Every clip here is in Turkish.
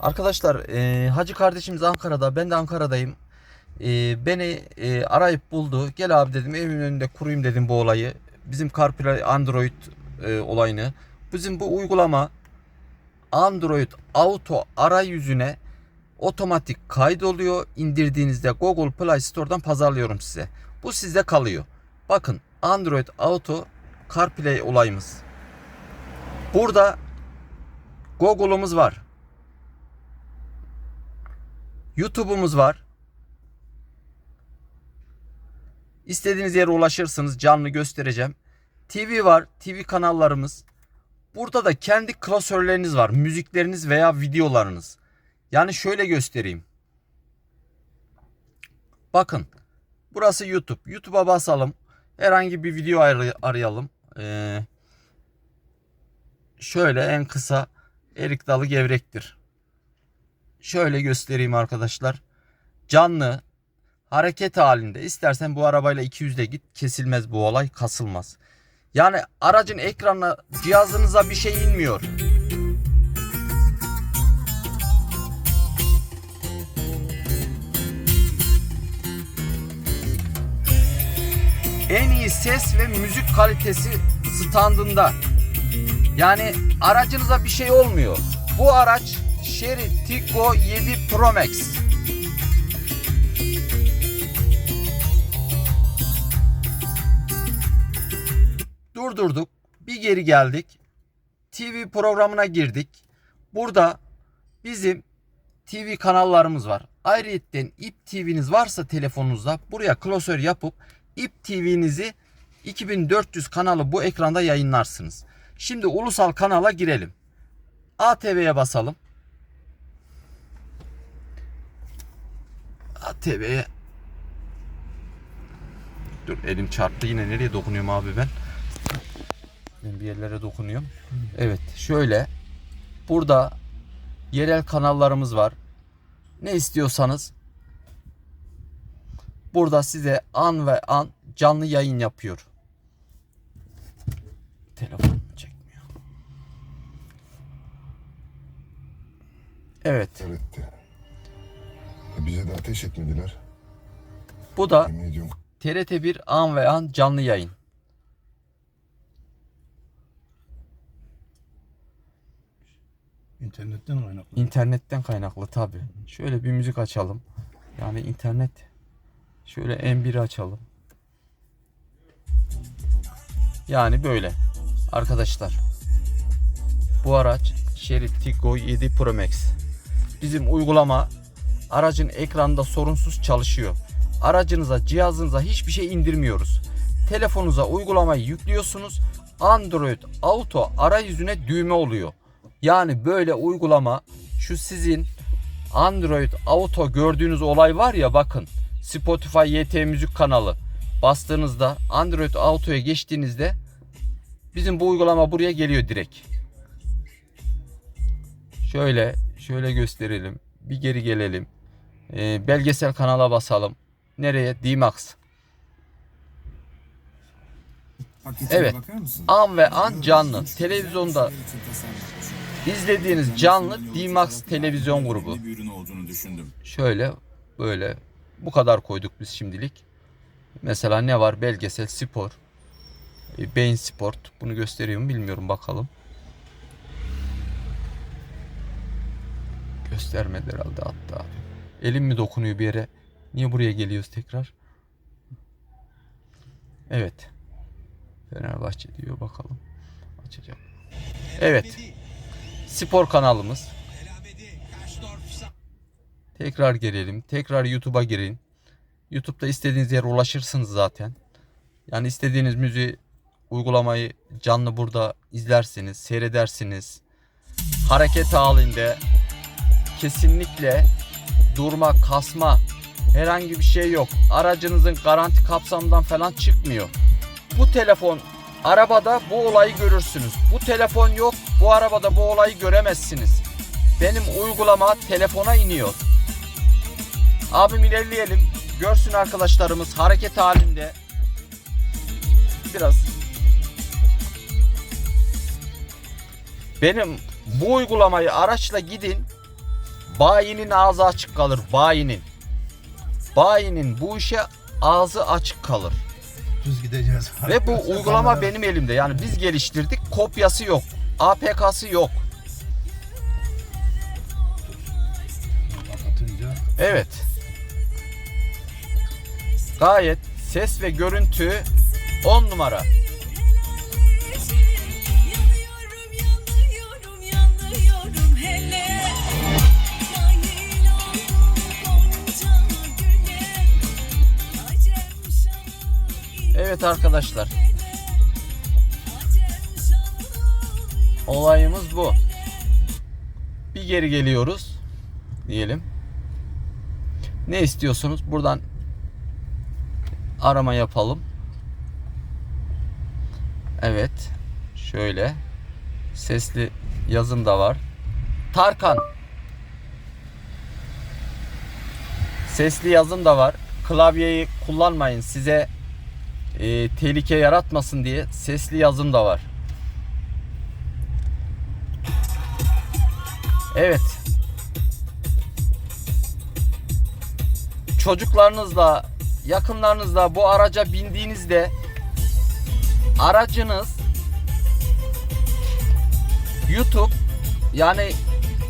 Arkadaşlar e, Hacı kardeşimiz Ankara'da. Ben de Ankara'dayım. E, beni e, arayıp buldu. Gel abi dedim evimin önünde kurayım dedim bu olayı. Bizim CarPlay Android e, olayını. Bizim bu uygulama Android Auto arayüzüne otomatik kaydoluyor. İndirdiğinizde Google Play Store'dan pazarlıyorum size. Bu sizde kalıyor. Bakın Android Auto CarPlay olayımız. Burada Google'umuz var. YouTube'umuz var. İstediğiniz yere ulaşırsınız. Canlı göstereceğim. TV var. TV kanallarımız. Burada da kendi klasörleriniz var. Müzikleriniz veya videolarınız. Yani şöyle göstereyim. Bakın. Burası YouTube. YouTube'a basalım. Herhangi bir video aray- arayalım. Ee, şöyle en kısa erik dalı gevrektir. Şöyle göstereyim arkadaşlar. Canlı hareket halinde istersen bu arabayla 200'de git kesilmez bu olay kasılmaz. Yani aracın ekranına cihazınıza bir şey inmiyor. En iyi ses ve müzik kalitesi standında. Yani aracınıza bir şey olmuyor. Bu araç Chery Tigo 7 Pro Max. Durdurduk. Bir geri geldik. TV programına girdik. Burada bizim TV kanallarımız var. Ayrıyeten İP TV'niz varsa telefonunuzda buraya klasör yapıp İP TV'nizi 2400 kanalı bu ekranda yayınlarsınız. Şimdi ulusal kanala girelim. ATV'ye basalım. ATV'ye Dur elim çarptı yine nereye dokunuyorum abi ben? Ben bir yerlere dokunuyorum. Evet şöyle burada yerel kanallarımız var. Ne istiyorsanız burada size an ve an canlı yayın yapıyor. Telefon çekmiyor. Evet. Öğretti. E bize de ateş etmediler. Bu da Yemin ediyorum. TRT1 an ve an canlı yayın. İnternetten kaynaklı. İnternetten kaynaklı tabi. Şöyle bir müzik açalım. Yani internet. Şöyle M1 açalım. Yani böyle. Arkadaşlar. Bu araç Chery Tiggo 7 Pro Max. Bizim uygulama aracın ekranında sorunsuz çalışıyor. Aracınıza, cihazınıza hiçbir şey indirmiyoruz. Telefonunuza uygulamayı yüklüyorsunuz. Android Auto arayüzüne düğme oluyor. Yani böyle uygulama şu sizin Android Auto gördüğünüz olay var ya bakın Spotify YT müzik kanalı bastığınızda Android Auto'ya geçtiğinizde bizim bu uygulama buraya geliyor direkt. Şöyle şöyle gösterelim. Bir geri gelelim. Ee, belgesel kanala basalım. Nereye? D-Max. Paketine Evet. bakar mısın? An ve an canlı. Televizyonda izlediğiniz canlı D-Max televizyon grubu. Şöyle böyle bu kadar koyduk biz şimdilik. Mesela ne var? Belgesel, spor. E, Beyin Sport. Bunu gösteriyor mu bilmiyorum bakalım. Göstermedi herhalde hatta abi. Elim mi dokunuyor bir yere? Niye buraya geliyoruz tekrar? Evet. Fenerbahçe diyor bakalım. Açacak. Evet. Spor kanalımız. Tekrar gelelim. Tekrar YouTube'a girin. YouTube'da istediğiniz yere ulaşırsınız zaten. Yani istediğiniz müziği uygulamayı canlı burada izlersiniz, seyredersiniz. Hareket halinde kesinlikle durma, kasma herhangi bir şey yok. Aracınızın garanti kapsamından falan çıkmıyor. Bu telefon arabada bu olayı görürsünüz. Bu telefon yok, bu arabada bu olayı göremezsiniz. Benim uygulama telefona iniyor. Abim ilerleyelim. Görsün arkadaşlarımız hareket halinde. Biraz. Benim bu uygulamayı araçla gidin. Bayinin ağzı açık kalır. Bayinin. Bayinin bu işe ağzı açık kalır. Düz gideceğiz. Ve bu uygulama benim elimde. Yani biz geliştirdik. Kopyası yok. APK'sı yok. Evet. Gayet ses ve görüntü 10 numara. Evet arkadaşlar. Olayımız bu. Bir geri geliyoruz diyelim. Ne istiyorsunuz? Buradan arama yapalım. Evet. Şöyle. Sesli yazım da var. Tarkan. Sesli yazım da var. Klavyeyi kullanmayın. Size e, tehlike yaratmasın diye sesli yazım da var. Evet. Çocuklarınızla, yakınlarınızla bu araca bindiğinizde aracınız YouTube yani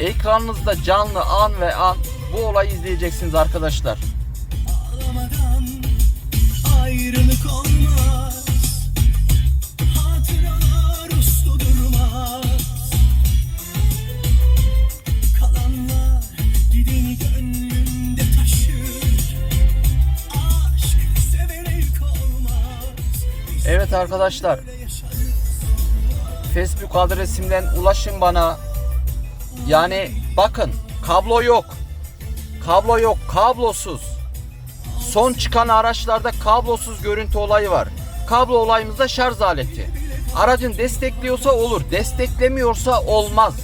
ekranınızda canlı an ve an bu olayı izleyeceksiniz arkadaşlar. Ağlamadan Evet arkadaşlar. Facebook adresimden ulaşın bana. Yani bakın kablo yok. Kablo yok, kablosuz. Son çıkan araçlarda kablosuz görüntü olayı var. Kablo olayımızda şarj aleti. Aracın destekliyorsa olur, desteklemiyorsa olmaz.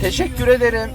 Teşekkür ederim.